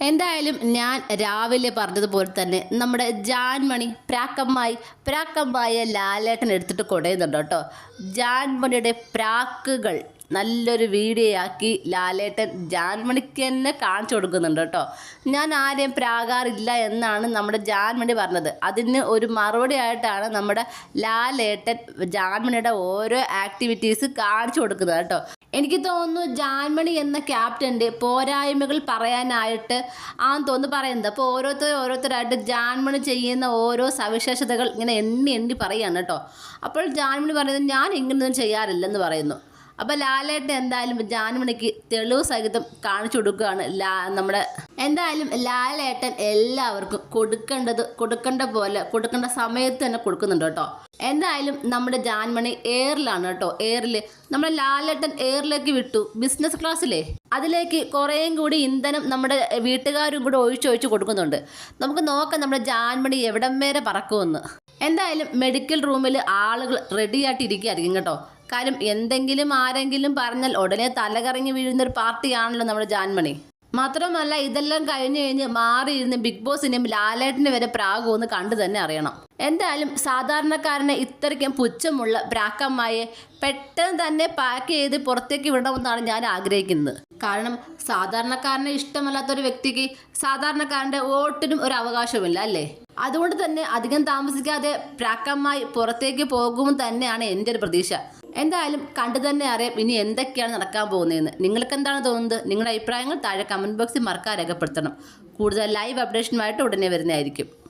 എന്തായാലും ഞാൻ രാവിലെ പറഞ്ഞതുപോലെ തന്നെ നമ്മുടെ ജാൻമണി പ്രാക്കമ്മായി പ്രാക്കമ്മായ ലാലേട്ടൻ എടുത്തിട്ട് കൊടയുന്നുണ്ട് കേട്ടോ. ജാൻമണിയുടെ പ്രാക്കുകൾ നല്ലൊരു വീഡിയോ ആക്കി ലാലേട്ടൻ ജാൻമണിക്ക് തന്നെ കാണിച്ചു കൊടുക്കുന്നുണ്ട് കേട്ടോ. ഞാൻ ആരെയും പ്രാകാറില്ല എന്നാണ് നമ്മുടെ ജാൻമണി പറഞ്ഞത്. അതിന് ഒരു മറുപടി ആയിട്ടാണ് നമ്മുടെ ലാലേട്ടൻ ജാൻമണിയുടെ ഓരോ ആക്ടിവിറ്റീസ് കാണിച്ചു കൊടുക്കുന്നത് കേട്ടോ. എനിക്ക് തോന്നുന്നു ജാൻമണി എന്ന ക്യാപ്റ്റന്റെ പോരായ്മകൾ പറയാനായിട്ട് ആന്ന് തോന്നുന്നു. പറയുന്നത് അപ്പോൾ ഓരോരുത്തർ ഓരോരുത്തരായിട്ട് ജാൻമണി ചെയ്യുന്ന ഓരോ സവിശേഷതകൾ ഇങ്ങനെ എണ്ണി എണ്ണി പറയുകയാണ് കേട്ടോ. അപ്പോൾ ജാൻമണി പറയുന്നത് ഞാൻ ഇങ്ങനെയൊന്നും ചെയ്യാറില്ലെന്ന് പറയുന്നു. അപ്പോൾ ലാലേട്ടൻ എന്തായാലും ജാനുമണിക്ക് തെളിവ് സഹിതം കാണിച്ചു കൊടുക്കുകയാണ് ലാ നമ്മുടെ എന്തായാലും ലാലേട്ടൻ എല്ലാവർക്കും കൊടുക്കേണ്ടത് കൊടുക്കേണ്ട പോലെ കൊടുക്കേണ്ട സമയത്ത് തന്നെ കൊടുക്കുന്നുണ്ട് കേട്ടോ. എന്തായാലും നമ്മുടെ ജാൻമണി എയറിലാണ് കേട്ടോ. എയറിൽ നമ്മുടെ ലാലേട്ടൻ എയറിലേക്ക് വിട്ടു. ബിസിനസ് ക്ലാസ്സിലേ അതിലേക്ക് കുറേയും കൂടി ഇന്ധനം നമ്മുടെ വീട്ടുകാരും കൂടി ഒഴിച്ചൊഴിച്ച് കൊടുക്കുന്നുണ്ട്. നമുക്ക് നോക്കാം നമ്മുടെ ജാൻമണി എവിടം വരെ പറക്കുമെന്ന്. എന്തായാലും മെഡിക്കൽ റൂമിൽ ആളുകൾ റെഡിയായിട്ടിരിക്കുകയായിരിക്കും കേട്ടോ. കാര്യം എന്തെങ്കിലും ആരെങ്കിലും പറഞ്ഞാൽ ഉടനെ തലകറങ്ങി വീഴുന്നൊരു പാർട്ടിയാണല്ലോ നമ്മുടെ ജാൻമണി. മാത്രമല്ല ഇതെല്ലാം കഴിഞ്ഞു കഴിഞ്ഞ് മാറിയിരുന്ന് ബിഗ് ബോസിനെയും ലാലേട്ടിനെ വരെ പ്രാകുമെന്ന് കണ്ടു തന്നെ അറിയണം. എന്തായാലും സാധാരണക്കാരനെ ഇത്രയ്ക്കും പുച്ഛമുള്ള ബ്രാക്കമ്മയെ പെട്ടെന്ന് തന്നെ പാക്ക് ചെയ്ത് പുറത്തേക്ക് വിടണമെന്നാണ് ഞാൻ ആഗ്രഹിക്കുന്നത്. കാരണം സാധാരണക്കാരനെ ഇഷ്ടമല്ലാത്ത ഒരു വ്യക്തിക്ക് സാധാരണക്കാരന്റെ വോട്ടിനും ഒരു അവകാശമില്ല അല്ലേ? അതുകൊണ്ട് തന്നെ അധികം താമസിക്കാതെ പ്രാക്കമ്മായി പുറത്തേക്ക് പോകുമെന്ന് തന്നെയാണ് എന്റെ ഒരു പ്രതീക്ഷ. എന്തായാലും കണ്ടു തന്നെ അറിയാം ഇനി എന്തൊക്കെയാണ് നടക്കാൻ പോകുന്നതെന്ന്. നിങ്ങൾക്ക് എന്താണ് തോന്നുന്നത്? നിങ്ങളുടെ അഭിപ്രായങ്ങൾ താഴെ കമന്റ് ബോക്സിൽ മറക്കാൻ രേഖപ്പെടുത്തണം. കൂടുതൽ ലൈവ് അപ്ഡേഷനുമായിട്ട് ഉടനെ വരുന്നതായിരിക്കും.